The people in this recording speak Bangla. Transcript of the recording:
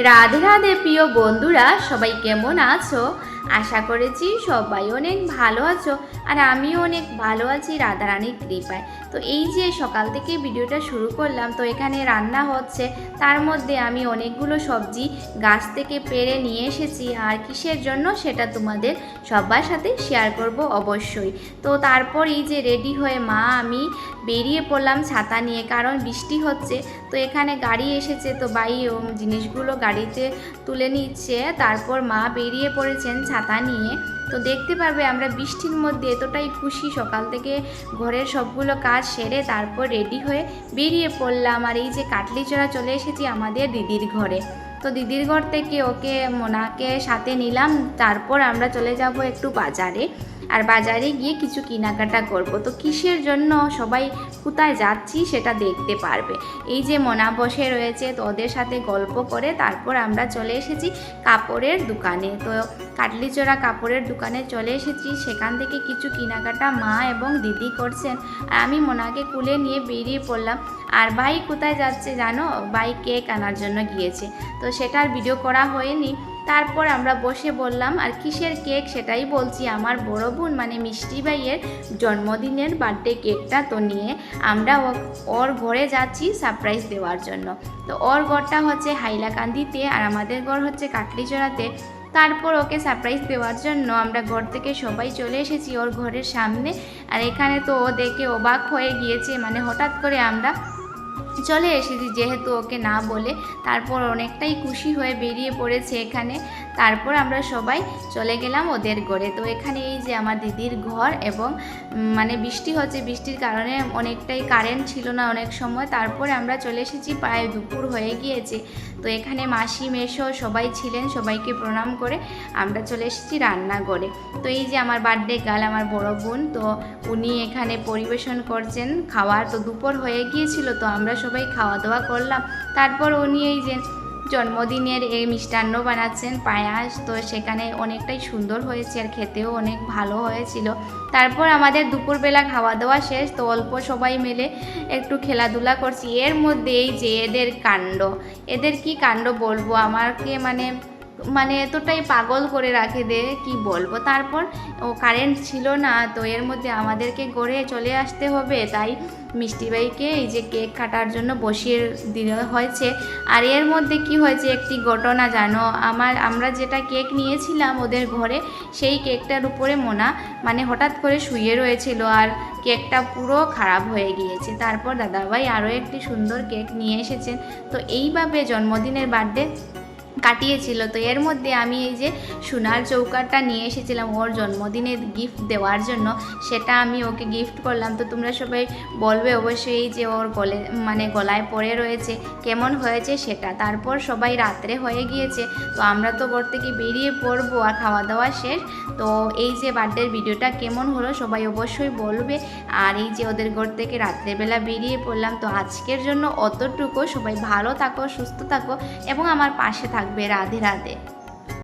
রাধে রাধে প্রিয় বন্ধুরা সবাই কেমন আছো? আশা করেছি সবাই অনেক ভালো আছো আর আমিও অনেক ভালো আছি, রাধারানীর কৃপায়। তো এই যে সকাল থেকে ভিডিওটা শুরু করলাম, তো এখানে রান্না হচ্ছে। তার মধ্যে আমি অনেকগুলো সবজি গাছ থেকে পেরে নিয়ে এসেছি। আর কিসের জন্য সেটা তোমাদের সবার সাথে শেয়ার করব অবশ্যই। তো তারপর এই যে রেডি হয়ে মা, আমি বেরিয়ে পড়লাম ছাতা নিয়ে, কারণ বৃষ্টি হচ্ছে। তো এখানে গাড়ি এসেছে, তো বাই জিনিসগুলো গাড়িতে তুলে নিচ্ছে। তারপর মা বেরিয়ে পড়েছেন ছাতা নিয়ে, তো দেখতে পারবে আমরা বৃষ্টির মধ্যে এতটাই খুশি। সকাল থেকে ঘরের সবগুলো কাজ সেরে তারপর রেডি হয়ে বেরিয়ে পড়লাম। আর এই যে কাটলি চড়া চলে এসেছি আমাদের দিদির ঘরে। তো দিদির ঘর থেকে ওকে, মোনাকে সাথে নিলাম। তারপর আমরা চলে যাব একটু বাজারে। আর বাজারে গিয়ে কিছু কেনাকাটা করব। তো কিসের জন্য সবাই কোথায় যাচ্ছি সেটা দেখতে পারবে। এই যে মোনা বসে রয়েছে, তো ওদের সাথে গল্প করে তারপর আমরা চলে এসেছি কাপড়ের দোকানে। তো কাটলিচড়া কাপড়ের দোকানে চলে এসেছি। সেখান থেকে কিছু কেনাকাটা মা এবং দিদি করছেন। আর আমি মোনাকে কুলে নিয়ে বেরিয়ে পড়লাম। আর ভাই কোথায় যাচ্ছে জানো? ভাই কেক আনার জন্য গিয়েছে। তো সেটার ভিডিও করা হয়নি। তারপর আমরা বসে বললাম, আর কিসের কেক? সেটাই বলছি, আমার বড় বোন মানে মিষ্টি ভাইয়ের জন্মদিনের বার্থডে কেকটা তো নিয়ে আমরা ওর ঘরে যাচ্ছি সারপ্রাইজ দেওয়ার জন্য। তো ওর ঘরটা হচ্ছে হাইলাকান্দিতে আর আমাদের ঘর হচ্ছে কাকড়িচড়াতে। তারপর ওকে সারপ্রাইজ দেওয়ার জন্য আমরা ঘর থেকে সবাই চলে এসেছি ওর ঘরের সামনে। আর এখানে তো ও দেখে অবাক হয়ে গিয়েছে মানে হঠাৎ করে আমরা চলে এসেছি যেহেতু ওকে না বলে। তারপর অনেকটাই খুশি হয়ে বেরিয়ে পড়েছে এখানে। তারপর আমরা সবাই চলে গেলাম ওদের ঘরে। তো এখানে এই যে আমার দিদির ঘর এবং মানে বৃষ্টি হচ্ছে, বৃষ্টির কারণে অনেকটাই কারেন্ট ছিল না অনেক সময়। তারপরে আমরা চলে এসেছি, প্রায় দুপুর হয়ে গিয়েছে। তো এখানে মাসি, মেশো সবাই ছিলেন, সবাইকে প্রণাম করে আমরা চলে এসেছি রান্নাঘরে। তো এই যে আমার বার্থডে গাল আমার বড় বোন, তো উনি এখানে পরিবেশন করছেন খাওয়ার। তো দুপুর হয়ে গিয়েছিল, তো আমরা সবাই খাওয়া দাওয়া করলাম। তারপর উনি এই যে জন্মদিনের এই মিষ্টান্ন বানাচ্ছেন পায়াস, তো সেখানে অনেকটাই সুন্দর হয়েছে আর খেতেও অনেক ভালো হয়েছিল। তারপর আমাদের দুপুরবেলা খাওয়া দাওয়া শেষ, তো অল্প সবাই মিলে একটু খেলাধুলা করছি। এর মধ্যেই যে এদের কাণ্ড, এদের কি কাণ্ড বলব? আমাকে মানে মানে এতটাই পাগল করে রাখে দে, কি বলব? তারপর ও কারেন্ট ছিল না, তো এর মধ্যে আমাদেরকে গড়ে চলে আসতে হবে। তাই মিষ্টিবাইকে এই যে কেক কাটার জন্য বসিয়ে দেওয়া হয়েছে। আর এর মধ্যে কি হয়েছে একটি ঘটনা জানো? আমার, আমরা যেটা কেক নিয়েছিলাম ওদের ঘরে, সেই কেকটার উপরে মোনা মানে হঠাৎ করে শুয়ে রয়েছিল আর কেকটা পুরো খারাপ হয়ে গিয়েছে। তারপর দাদাভাই আরও একটি সুন্দর কেক নিয়ে এসেছেন। তো এইভাবে জন্মদিনের বার্থডে কাটিয়েছিল। তো এর মধ্যে আমি এই যে সোনার চৌকাটা নিয়ে এসেছিলাম ওর জন্মদিনে গিফট দেওয়ার জন্য, সেটা আমি ওকে গিফট করলাম। তো তোমরা সবাই বলবে অবশ্যই যে ওর গলে মানে গলায় পড়ে রয়েছে, কেমন হয়েছে সেটা। তারপর সবাই রাত্রে হয়ে গিয়েছে, তো আমরা তো ঘর থেকে বেরিয়ে পড়ব আর খাওয়া দাওয়া শেষ। তো এই যে বার্থডের ভিডিওটা কেমন হলো সবাই অবশ্যই বলবে। আর এই যে ওদের ঘর থেকে রাত্রেবেলা বেরিয়ে পড়লাম, তো আজকের জন্য অতটুকু। সবাই ভালো থাকো, সুস্থ থাকো এবং আমার পাশে থাকবে রাধে রাধে।